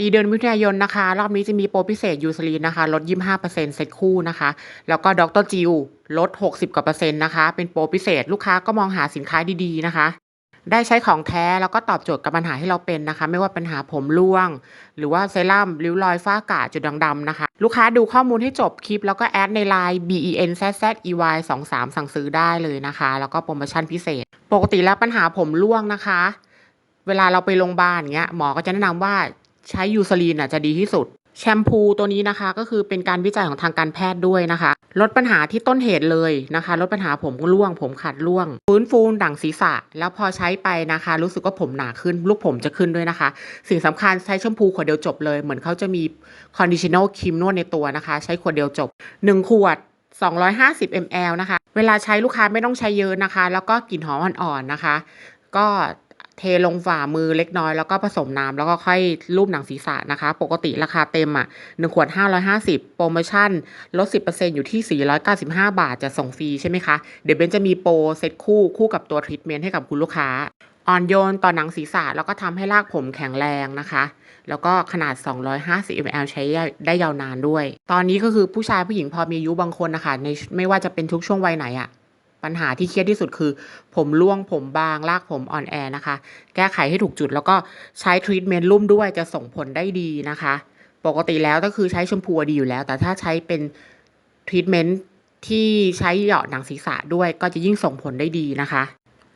ดีเดือนมิถุนายนนะคะ รอบนี้จะมีโปรพิเศษยูซลีนนะคะ ลด 25%เซ็ตคู่นะคะ แล้วก็ดรจิวลด 60 กว่าเปอร์เซ็นต์นะคะ เป็นโปรพิเศษลูกค้าก็มองหาสินค้าดีๆนะคะ ได้ใช้ของแท้แล้วก็ตอบโจทย์กับปัญหาที่เราเป็นนะคะ ไม่ว่าปัญหาผมร่วง หรือว่าเซรั่มริ้วรอยฝ้ากระจุดด่างดำนะคะ ลูกค้าดูข้อมูลให้จบคลิป แล้วก็แอดในไลน์ ben z z e y 2 3สั่งซื้อได้เลยนะคะ แล้วก็โปรโมชั่นพิเศษ ปกติแล้วปัญหาผมร่วงนะคะ เวลาเราไปโรงพยาบาลเงี้ยหมอก็จะแนะนำว่า ใช้ยูซลีนอะจะดีที่สุด แชมพูตัวนี้นะคะ ก็คือเป็นการวิจัยของทางการแพทย์ด้วยนะคะ ลดปัญหาที่ต้นเหตุเลยนะคะ ลดปัญหาผมร่วง ผมขาดร่วง ฟื้นฟูดั่งศีรษะ แล้วพอใช้ไปนะคะ รู้สึกว่าผมหนาขึ้น ลูกผมจะขึ้นด้วยนะคะ สิ่งสำคัญใช้แชมพูขวดเดียวจบเลย เหมือนเขาจะมีคอนดิชนลครีมนวดในตัวนะคะ ใช้ขวดเดียวจบ 1 ขวด250 ml นะคะ เวลาใช้ลูกค้าไม่ต้องใช้เยอะนะคะ แล้วก็กลิ่นหอมอ่อนๆนะคะ ก็ เทลงฝ่ามือเล็กน้อยแล้วก็ผสมน้ำแล้วก็ค่อยลูบหนังศีรษะนะคะ ปกติราคาเต็มอะ1ขวด 550 โปรโมชั่น ลด 10%อยู่ที่ 495 บาทจะส่งฟรีใช่ไหมคะ เดี๋ยวเบนจะมีโปรเซตคู่คู่กับตัวทรีทเมนต์ให้กับคุณลูกค้าอ่อนโยนต่อหนังศีรษะแล้วก็ทำให้รากผมแข็งแรงนะคะ แล้วก็ขนาด 250 ml ใช้ได้ยาวนานด้วย ตอนนี้ก็คือผู้ชายผู้หญิงพอมีอายุบางคนนะคะในไม่ว่าจะเป็นทุกช่วงวัยไหนอะ ปัญหาที่เครียดที่สุดคือ ผมร่วงผมบางรากผมอ่อนแอนะคะ แก้ไขให้ถูกจุดแล้วก็ใช้ทรีทเมนต์ลุ่มด้วยจะส่งผลได้ดีนะคะ ปกติแล้วก็คือใช้แชมพูดีอยู่แล้ว แต่ถ้าใช้เป็นทรีทเมนต์ที่ใช้เหยาะหนังศีรษะด้วยก็จะยิ่งส่งผลได้ดีนะคะ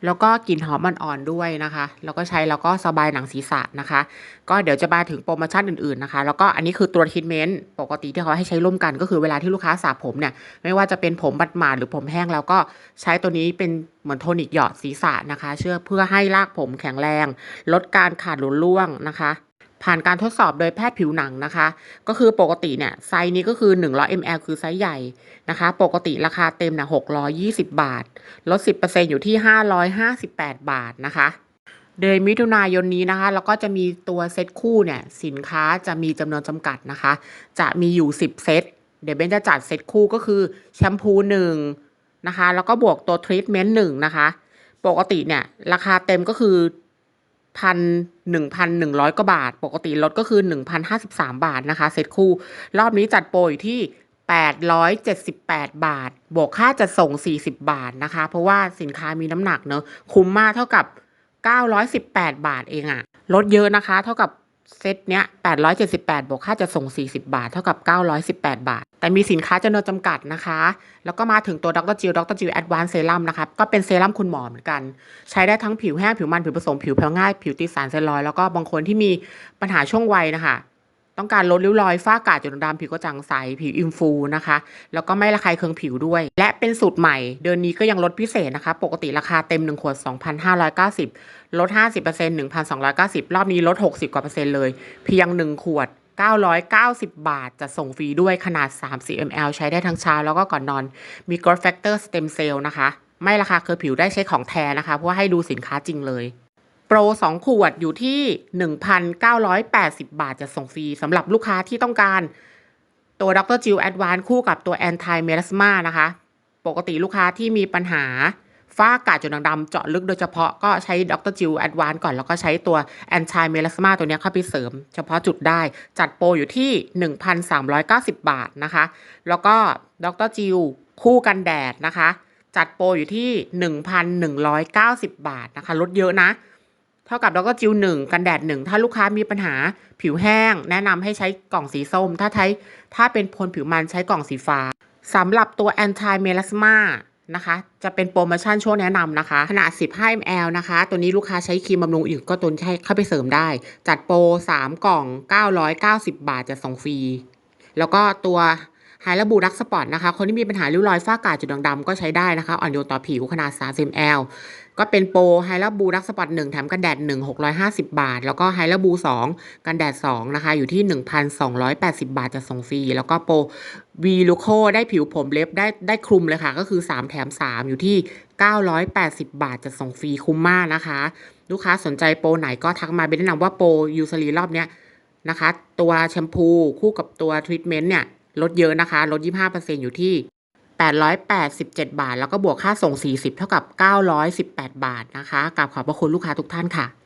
แล้วก็กลิ่นหอมอ่อนๆด้วยนะคะ แล้วก็ใช้แล้วก็สบายหนังศีรษะนะคะ ก็เดี๋ยวจะมาถึงโปรโมชั่นอื่นๆนะคะ แล้วก็อันนี้คือตัวทรีทเมนต์ปกติที่เขาให้ใช้ร่วมกันก็คือเวลาที่ลูกค้าสระผมเนี่ยไม่ว่าจะเป็นผมบัดหมาดหรือผมแห้งแล้วก็ใช้ตัวนี้เป็นเหมือนโทนิกหยอดศีรษะนะคะ เชื่อเพื่อให้รากผมแข็งแรง ลดการขาดหลุดร่วงนะคะ ผ่านการทดสอบโดยแพทย์ผิวหนังนะคะ ก็คือปกติเนี่ยไซส์นี้ก็คือ 100 ml คือไซส์ใหญ่นะคะ ปกติราคาเต็มเนี่ย620 บาท ลด 10%อยู่ที่ 558 บาทนะคะเดือนมิถุนายนนี้นะคะ แล้วก็จะมีตัวเซตคู่เนี่ยสินค้าจะมีจำนวนจำกัดนะคะ จะมีอยู่ 10 เซต เดี๋ยวเบนจะจัดเซตคู่ก็คือแชมพูหนึ่งนะคะ แล้วก็บวกตัวทรีทเมนต์หนึ่งนะคะ ปกติเนี่ยราคาเต็มก็คือ พันหนึ่งพันหนึ่งร้อยกว่าบาท ปกติลดก็คือหนึ่งพันห้าสิบสามบาทนะคะ เซตคู่ รอบนี้จัดโปรอยู่ที่แปดร้อยเจ็ดสิบแปดบาท บวกค่าจะส่งสี่สิบาทนะคะ เพราะว่าสินค้ามีน้ำหนักเนอะคุ้มมากเท่ากับเก้าร้อยสิบแปดบาทเองอะลดเยอะนะคะ เท่ากับ เซตเนี้ย878 บวกค่าจะส่ง 40 บาท เท่ากับ 918 บาท แต่มีสินค้าจำนวนจำกัดนะคะ แล้วก็มาถึงตัวดรจิวดรจิวแอดวานซ์เซรั่มนะคะ ก็เป็นเซรั่มคุณหมอเหมือนกัน ใช้ได้ทั้งผิวแห้ง ผิวมัน ผิวผสม ผิวแพ้ง่าย ผิวติดสารเซลลอย แล้วก็บางคนที่มีปัญหาช่วงวัยนะคะ ต้องการลดริ้วรอยฝ้ากระจุดด่างดำผิวกระจ่างใส ผิวอิ่มฟูนะคะ แล้วก็ไม่ระคายเคืองผิวด้วย และเป็นสูตรใหม่ เดือนนี้ก็ยังลดพิเศษนะคะ ปกติราคาเต็ม 1 ขวด 2,590 ลด 50% 1,290 รอบนี้ลด 60 กว่าเปอร์เซ็นต์เลย เพียง 1 ขวด 990 บาท จะส่งฟรีด้วยขนาด 30 ml ใช้ได้ทั้งเช้าแล้วก็ก่อนนอน มี growth factor stem cell นะคะ ไม่ราคาเคอผิวได้ใช้ของแท้นะคะ เพราะว่าให้ดูสินค้าจริงเลย โปร 2 ขวดอยู่ที่ 1,980 บาทจะส่งฟรีสำหรับลูกค้าที่ต้องการตัวดรจิลแอดวานคู่กับตัว anti melasma นะคะ ปกติลูกค้าที่มีปัญหาฝ้ากระจุดด่างดำเจาะลึกโดยเฉพาะก็ใช้ดรจิลแอดวานก่อน แล้วก็ใช้ตัว anti melasma ตัวนี้เข้าไปเสริม เฉพาะจุดได้ จัดโปรอยู่ที่ 1,390 บาทนะคะ แล้วก็ดรจิลคู่กันแดดนะคะ จัดโปรอยู่ที่ 1,190 บาทนะคะ ลดเยอะนะ ท่ากับดรจิวหนึ่งกันแดดหนึ่งถ้าลูกค้ามีปัญหาผิวแห้ง แนะนำให้ใช้กล่องสีส้ม ถ้าใช้ถ้าเป็นคนผิวมันใช้กล่องสีฟ้าสำหรับตัว anti melasma นะคะ จะเป็นโปรโมชั่นช่วงแนะนำนะคะ ขนาด 15 ml นะคะ ตัวนี้ลูกค้าใช้ครีมบำรุงอีกก็ตัวนี้ให้เข้าไปเสริมได้ จัดโปร 3 กล่อง 990 บาทจะส่งฟรี แล้วก็ตัว ไฮลาบูดักสปอร์ตนะคะ คนที่มีปัญหาริ้วรอยฝ้ากระจุดด่างดำก็ใช้ได้นะคะ อ่อนโยนต่อผิวขนาด 30 ml ก็เป็นโปรไฮลาบูดักสปอร์ต1แถมกันแดด 1 650 บาท แล้วก็ไฮลาบู 2 กันแดด 2 นะคะ อยู่ที่ 1,280 บาทจะส่งฟรี แล้วก็โปรวีลูโคได้ผิวผมเล็บได้ได้คลุมเลยค่ะ ก็คือ 3 แถม 3 อยู่ที่ 980 บาทจะส่งฟรีคุ้มมากนะคะ ลูกค้าสนใจโปรไหนก็ทักมาเป็นแนะนำว่าโปรยูซารีรอบเนี้ยนะคะ ตัวแชมพูคู่กับตัวทรีทเมนต์เนี่ย ลดเยอะนะคะ ลด 25%อยู่ที่ 887 บาท แล้วก็บวกค่าส่ง 40 เท่ากับ 918 บาทนะคะกราบขอบพระคุณลูกค้าทุกท่านค่ะ